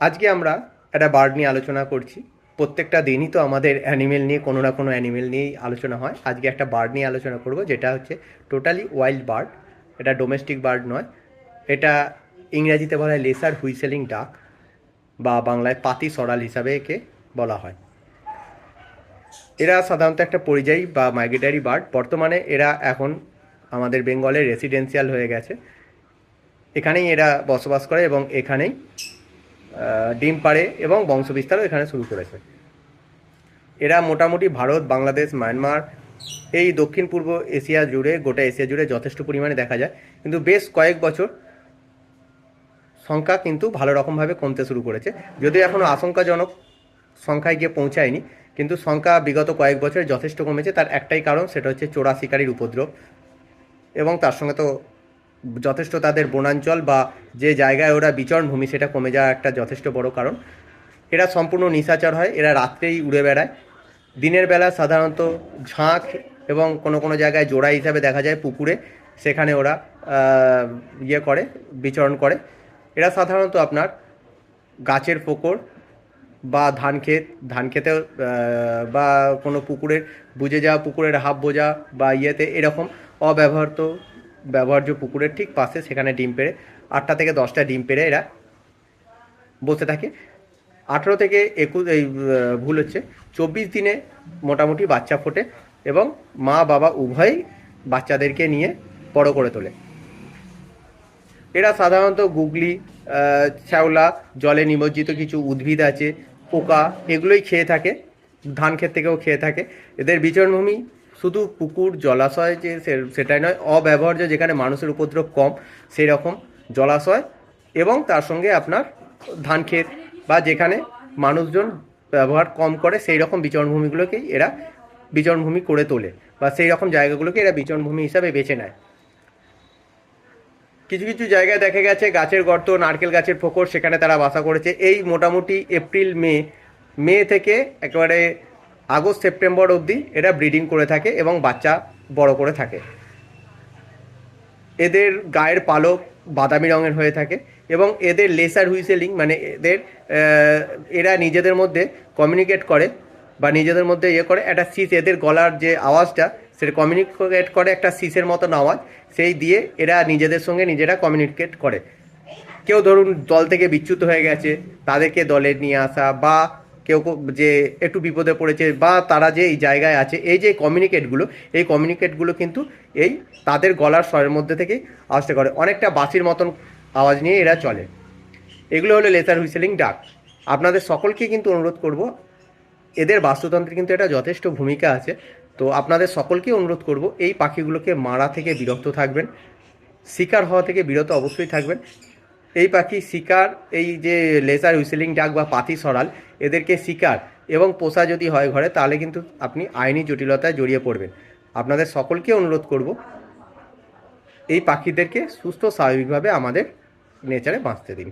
আজকে আমরা একটা বার্ড নিয়ে আলোচনা করছি। প্রত্যেকটা দিনই তো আমাদের অ্যানিমেল নিয়ে কোনো না কোনো অ্যানিমেল নিয়েই আলোচনা হয়। আজকে একটা বার্ড নিয়ে আলোচনা করব, যেটা হচ্ছে টোটালি ওয়াইল্ড বার্ড। এটা ডোমেস্টিক বার্ড নয়। এটা ইংরাজিতে বলা হয় লেসার হুইসেলিং ডাক, বা বাংলায় পাতি সরাল হিসাবে একে বলা হয়। এরা সাধারণত একটা পরিযায়ী বা মাইগ্রেটারি বার্ড। বর্তমানে এরা এখন আমাদের বেঙ্গলের রেসিডেন্সিয়াল হয়ে গেছে। এখানেই এরা বসবাস করে এবং এখানেই ডিম পাড়ে এবং বংশবিস্তারও এখানে শুরু করেছে। এরা মোটামুটি ভারত, বাংলাদেশ, মায়ানমার, এই দক্ষিণ পূর্ব এশিয়া জুড়ে, গোটা এশিয়া জুড়ে যথেষ্ট পরিমাণে দেখা যায়। কিন্তু বেশ কয়েক বছর সংখ্যা কিন্তু ভালো রকমভাবে কমতে শুরু করেছে। যদিও এখনও আশঙ্কাজনক সংখ্যায় গিয়ে পৌঁছায়নি, কিন্তু সংখ্যা বিগত কয়েক বছরে যথেষ্ট কমেছে। তার একটাই কারণ, সেটা হচ্ছে চোরা শিকারীর উপদ্রব। এবং তার সঙ্গে তো যথেষ্ট তাদের বনাঞ্চল বা যে জায়গায় ওরা বিচরণ ভূমি, সেটা কমে যাওয়া একটা যথেষ্ট বড় কারণ। এরা সম্পূর্ণ নিশাচর হয়, এরা রাত্রেই উড়ে বেড়ায়। দিনের বেলা সাধারণত ঝাঁক এবং কোনো কোনো জায়গায় জোড়া হিসাবে দেখা যায় পুকুরে, সেখানে ওরা ইয়ে করে, বিচরণ করে। এরা সাধারণত আপনার গাছের ফোকর বা ধান ক্ষেত, ধান খেতে বা কোনো পুকুরের, বুঝে যাওয়া পুকুরের হাফ বোঝা বা ইয়েতে এরকম অব্যবহৃত ব্যবহার্য পুকুরের ঠিক পাশে সেখানে ডিম পেড়ে, আটটা থেকে দশটা ডিম পেড়ে এরা বসে থাকে। আঠেরো থেকে একুশ, এই ভুল হচ্ছে, চব্বিশ দিনে মোটামুটি বাচ্চা ফোটে এবং মা, বাবা উভয়ই বাচ্চাদেরকে নিয়ে বড় করে তোলে। এরা সাধারণত গুগলি শ্যাওলা, জলে নিমজ্জিত কিছু উদ্ভিদ আছে, পোকা, এগুলোই খেয়ে থাকে, ধান ক্ষেত থেকেও খেয়ে থাকে। এদের বিচরণভূমি শুধু পুকুর, জলাশয় যে সেটাই নয়, অব্যবহার্য যেখানে মানুষের উপদ্রব কম সেই রকম জলাশয় এবং তার সঙ্গে আপনার ধান ক্ষেত বা যেখানে মানুষজন ব্যবহার কম করে সেই রকম বিচরণভূমিগুলোকেই এরা বিচরণভূমি করে তোলে বা সেই রকম জায়গাগুলোকে এরা বিচরণভূমি হিসাবে বেছে নেয়। কিছু কিছু জায়গায় দেখা গেছে, গাছের গর্ত, নারকেল গাছের ফোকর, সেখানে তারা বাসা করেছে। এই মোটামুটি এপ্রিল, মে মে থেকে একেবারে আগস্ট, সেপ্টেম্বর অবধি এরা ব্রিডিং করে থাকে এবং বাচ্চা বড় করে থাকে। এদের গায়ের পালক বাদামি রঙের হয়ে থাকে এবং এদের লেসার হুইসেলিং মানে এদের এরা নিজেদের মধ্যে কমিউনিকেট করে বা নিজেদের মধ্যে ইয়ে করে। একটা সিস এদের গলার যে আওয়াজটা, সেটা কমিউনিকেট করে একটা সিসের মতন আওয়াজ। সেই দিয়ে এরা নিজেদের সঙ্গে নিজেরা কমিউনিকেট করে। কেউ ধরুন দল থেকে বিচ্যুত হয়ে গেছে, তাদেরকে দলে নিয়ে আসা বা কেউ যে একটু বিপদে পড়েছে বা তারা যে এই জায়গায় আছে, এই যে কমিউনিকেটগুলো এই কমিউনিকেটগুলো কিন্তু এই তাদের গলার স্বরের মধ্যে থেকেই আসতে করে অনেকটা বাসির মতন আওয়াজ নিয়ে এরা চলে। এগুলো হলো লেসার হুইসেলিং ডাক আপনাদের সকলকে কিন্তু অনুরোধ করব, এদের বাস্তুতন্ত্রে কিন্তু এটা যথেষ্ট ভূমিকা আছে। তো আপনাদের সকলকে অনুরোধ করব, এই পাখিগুলোকে মারা থেকে বিরক্ত থাকবেন, শিকার হওয়া থেকে বিরত অবশ্যই থাকবেন। এই পাখি শিকার, এই যে লেজার হুইসেলিং ডাক বা পাতি সরাল, এদেরকে শিকার এবং পোষা যদি হয় ঘরে, তাহলে কিন্তু আপনি আইনি জটিলতায় জড়িয়ে পড়বেন। আপনাদের সকলকে অনুরোধ করব, এই পাখিদেরকে সুস্থ স্বাভাবিকভাবে আমাদের নেচারে বাঁচতে দিন।